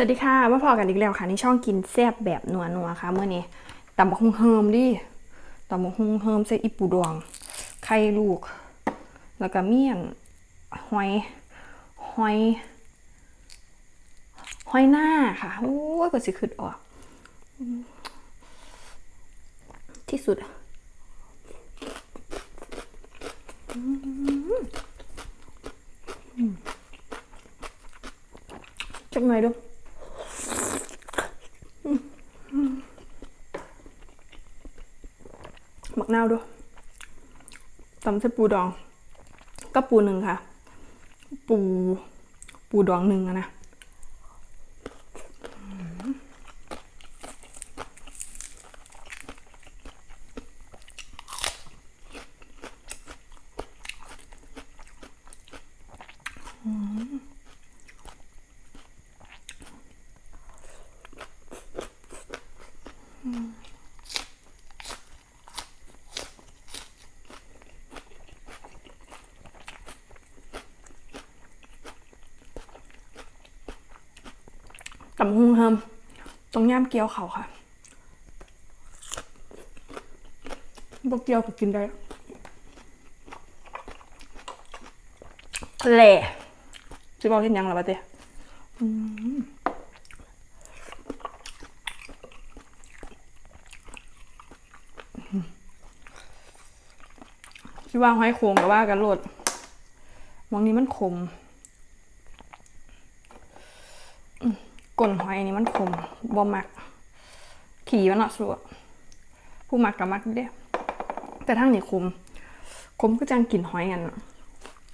สวัสดีค่ะมาพอกันอีกแล้วค่ะในช่องกินแซ่บแบบนัวนัวๆค่ะเมื่อนี้ตำบักฮุงเฮิมดิตำบักฮุงเฮิมใส่อีปูดองไข่ลูก แล้วก็เมี่ยงหอยหอยหอยหน้าค่ะโอ้ยก็สิขึ้นออก ที่สุดอะอืมอืมจักหน่อยดู หมักนาวด้วย ตำเส้ปูดอง ก็ปูหนึ่งค่ะ ปูปูดองหนึ่งนะ ตำหุงเฮิมตรงย่ามเกี๊ยวเขาค่ะบกเกี๊ยวก็กินได้แหล่จะบอกเห็นยังหรอปะเต้อืมที่วางให้โคงกับว่ากันโลดมองนี้มันขม ก้นหอยนี่มันขมบ่มัก ขี่มันเนาะสวผู้มักกับมักเด้แต่ทั้งนี่ขมขมก็จังกลิ่นหอยกัน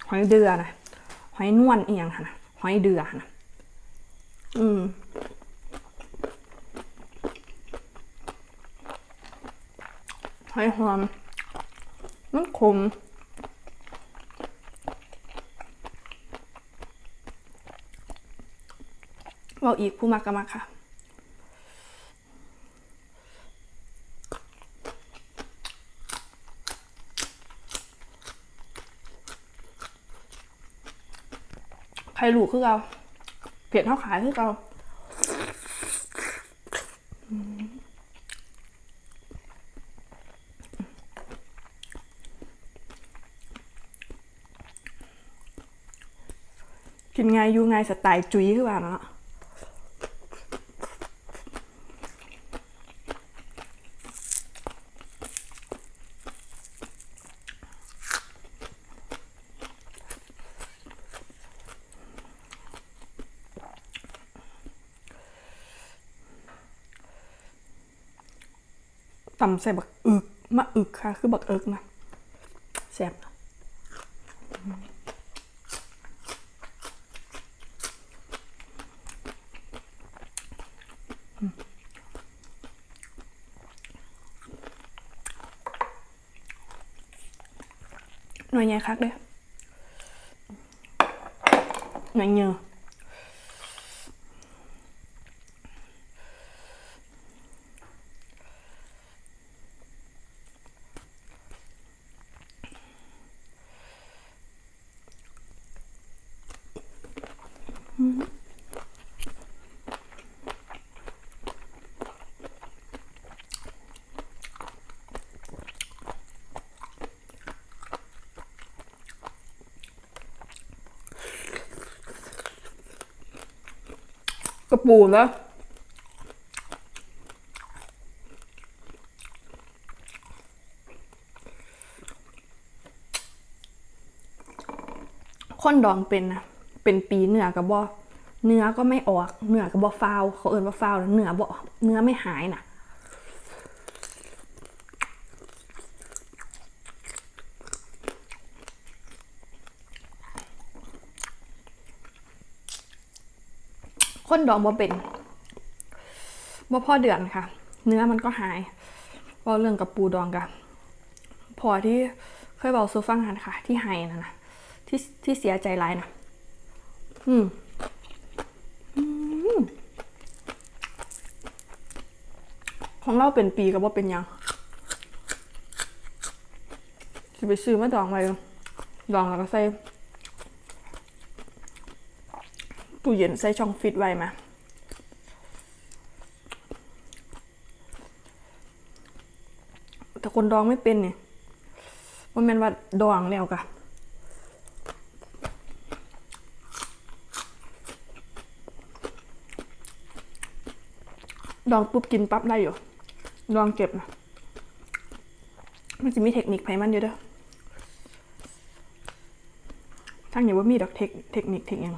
หอยเดือนะหอยนวลเอียงค่ะนะหอยเดือนนะอืมหอยหอมมันขม บอกอีกผู้มักก็มักค่ะใครหลูกคือเราเผ็ดเท่าขายคือเรากินไงอยู่ไงสไตล์จุ้ยคือว่าเนาะ ตำใส่บักอึกมะอึกค่ะ คือบักเอิกนะแซ่บนะอืมหน่วยใหญ่คักเลยหน่วยเยอะ กระปูแล้วคนดองเป็นนะเป็นปีเนื้อกับบอเนื้อก็ไม่ออก เนื้อกับบอฟาว เขาเอินว่าฟาวแล้วเนื้อบอเนื้อไม่หายน่ะ คนดองบ่เป็นบ่พอเดือนค่ะ เนื้อมันก็หายเพราะเรื่องกับปูดองกับพอที่เคยบอกซูฟังหันค่ะ ที่หายนะนะที่ที่เสียใจร้ายนะอืมอืมของเราเป็นปีกับว่าเป็นยังจะไปซื้อมาดองไว้ดองแล้วก็ใส่ ตู้เย็นใส่ช่องฟิตไว้มาแต่คนดองไม่เป็นเนี่ยวันแมนว่าดองแล้วกะดองปุ๊บกินปั๊บได้อยู่ ดองเก็บนะมันจะมีเทคนิคไพมันเยอะเด้อทั้งอย่างว่ามีดอกเทคเทคนิคเทคยัง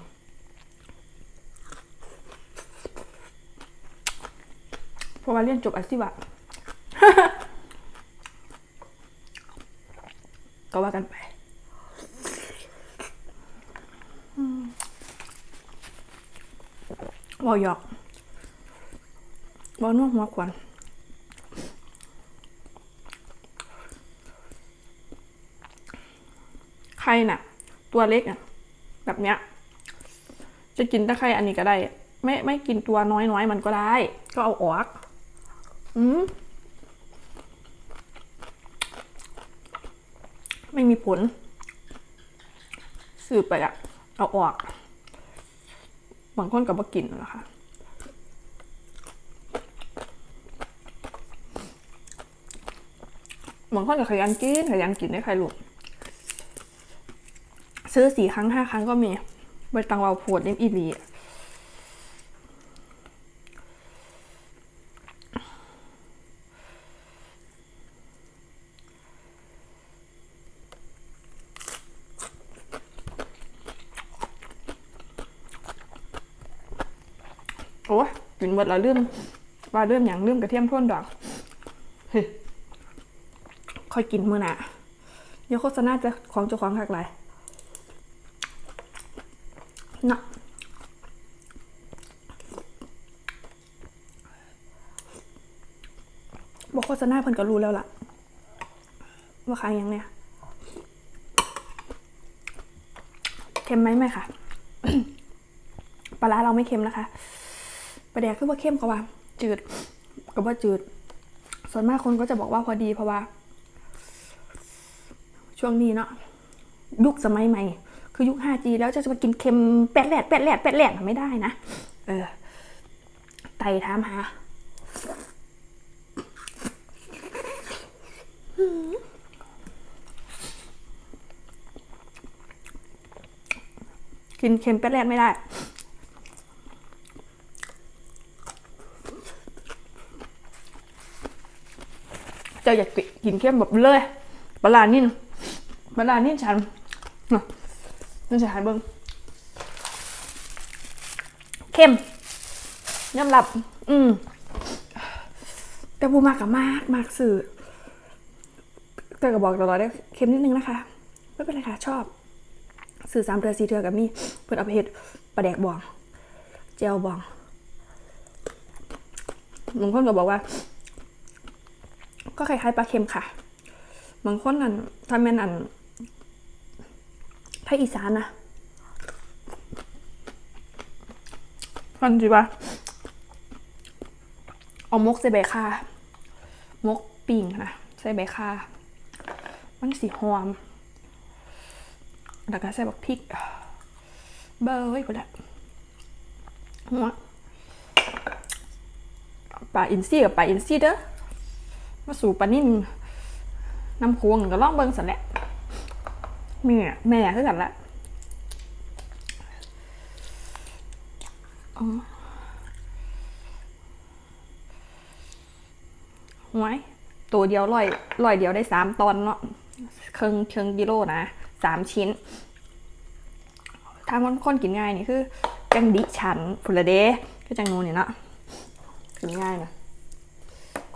ราะว่าเรียนจบอาชีวะก็ว่ากันไปบอหยอกบอนุ่วหัวควันไข่น่ะ ตัวเล็กอะ แบบเนี้ย จะกินตะไคร่อันนี้ก็ได้ ไม่ไม่กินตัวน้อยๆมันก็ได้ ก็เอาออก อืมไม่มีผล สืบไปอะเอาออกบางคนก็บ่กินนะค่ะบางคนก็ขยันกินขยันกินได้ใครลูกซื้อสี่ครั้งห้าครั้งก็มีใบตังเราปวดเล่นอีหลีอะโอ้ย กินหมดแล้วลืมว่าเริ่มอย่างลืมกระเทียมพ่นดอกเฮ้ยค่อยกินมื้อหน่ะเดี๋ยวโฆษณาจะของเจ้าของคักไรน่ะบอกโฆษณาเพิ่นก็รู้แล้วล่ะ ว่าขายยังเนี่ยเค็มไหมไหมค่ะปลาร้าเราไม่เค็มนะคะ ปลาแดกคือว่าเข้มกว่า จืดกับว่าจืด ส่วนมากคนก็จะบอกว่าพอดีเพราะว่า ช่วงนี้เนาะยุคสมัยใหม่ คือยุค 5G แล้วจะมากินเค็มแปดแหลดแปดแหลดแปดแหลดไม่ได้นะ เออ ไตถามหากินเค็มแปดแหลดไม่ได้ จ้าอยากกินเข้มแบบเลยปลาร้านิ่นปลาร้านิ่นฉันน่ะนี่จะหายเบิ้งเข้มยำหลับ อืมแต่บูมากกับมากมากสื่อแต่ก็บอกตลอดได้เค็มนิดนึงนะคะ ไม่เป็นไรค่ะ ชอบ สื่อสามเทือสี่เทือกับมีเพื่อนเอาไปเห็ดปลาแดกบองเจลบองบางคนก็บอกว่า ก็คล้ายๆปลาเค็มค่ะบางคนอันถ้าแม่นอันภาคอีสานนะพันจีปะเอามกใส่ใบคามกปิ่งนะใส่ใบคามันสีหอมแล้วก็ใส่บักพริก เบอร์ไว้ก็ได้หัวปลาอินซี่กับปลาอินซี่เด้อ มาสู่ปลานิ่นน้ำควงก็ล่องเบิ้งสันแหละแม่แม่คือกันละหวยตัวเดียวร้อยร้อยเดียวได้สามตอนเนาะเครื่องเครื่องกิโลนะสามชิ้น ถ้ามันคนกินง่ายนี่คือ จังดิฉันผุละเดก็จังนูนนี่เนาะกินง่ายนะ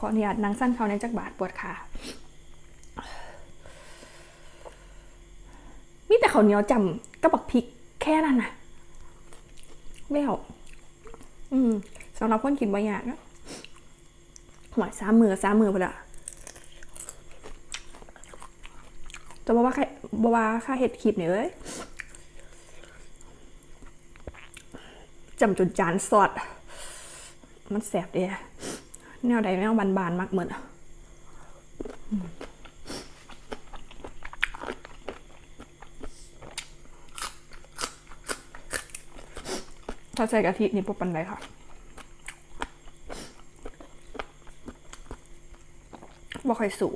ขออนุญาตนั่งสั้นเขาในจักบาทปวดขามีแต่เขาวเหนียวจำกับบักพริกแค่นั้นนะไม่เอาอืมสำหรับคนกินบางอย่างนะหวยสามมือสามมือไปละจะบอกว่าใครบอกว่าค่าเห็ดคลิปเนี่ยเอ้ยจำจนจานสอด มันแสบเดีย แนวใดแนวบานๆมากเหมือนถ้าใส่กะทินี่ปุ๊บปันไดค่ะบ่ค่อยสู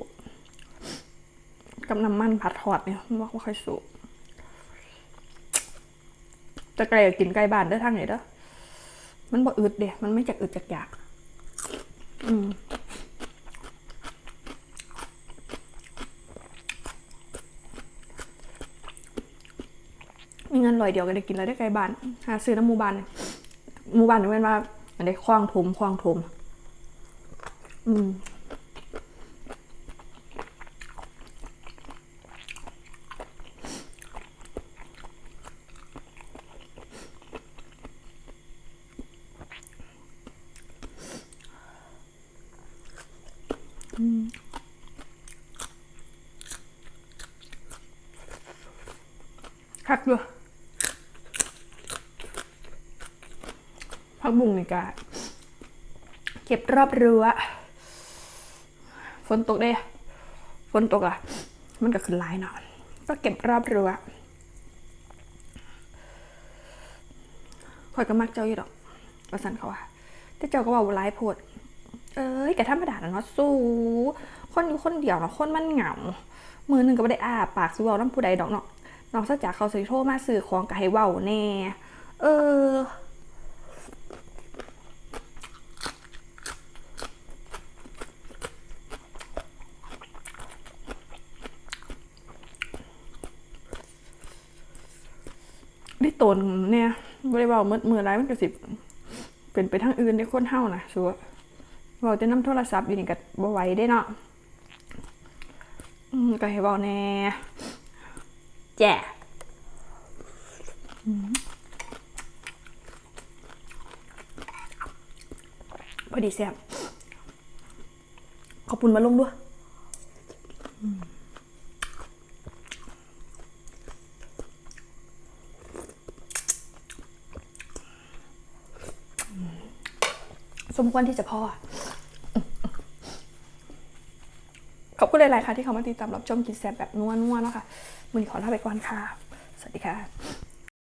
กับน้ำมันผัดทอดเนี่ยว่าค่อยสุกจะไก่กินไก่บ้านได้ทางไหนเด้อมันบ่อึดเด้มันไม่จากอึดจากอยาก มีเงินลอยเดียวก็ได้กินแล้วได้ไก่บ้านหาซื้อน้ำมูบานมูบานนี่เป็นว่าอันนี้คว้างทมคว้างทมอืม คักด้วยพักบุ้งนี่กะเก็บรอบเรือฝนตกเด้ฝนตกอะ มันก็ขึ้นหลายเนาะก็เก็บรอบเรือคอยก็มักเจ้าอยู่ดอกประสันเขาว่าแต่เจ้าก็บอกว่าร้ายโพด เอ้ยแกธรรมดาน่ะเนาะสู้คนอยู่คนเดียวเนาะคนมันเหงา มือหนึ่งก็ไม่ได้อ้าปากสู้เว้าน้ำผู้ใดดอกเนาะ นอกจากเขาสิโทรมาสื่อของก็ให้เว้าแน่ เออได้ตนเนี่ยบริวารมือมือไรมันกระสิบเป็นไปทางอื่นได้คนเท่านะชัวร์บอกจะน้ำโทรศัพท์อยู่นี่กับบไหวได้เนาะอืมก็ให้บอกแน่ แจ่พอดีแซ่บขอบคุณมาลงด้วยสมควรที่จะพ่อ ขอบคุณหลาย ๆ ค่ะที่เขามาติดตามรับชมกินแซ่บแบบนัวๆเนาะค่ะมือนี้ขอลาไปก่อนค่ะ สวัสดีค่ะ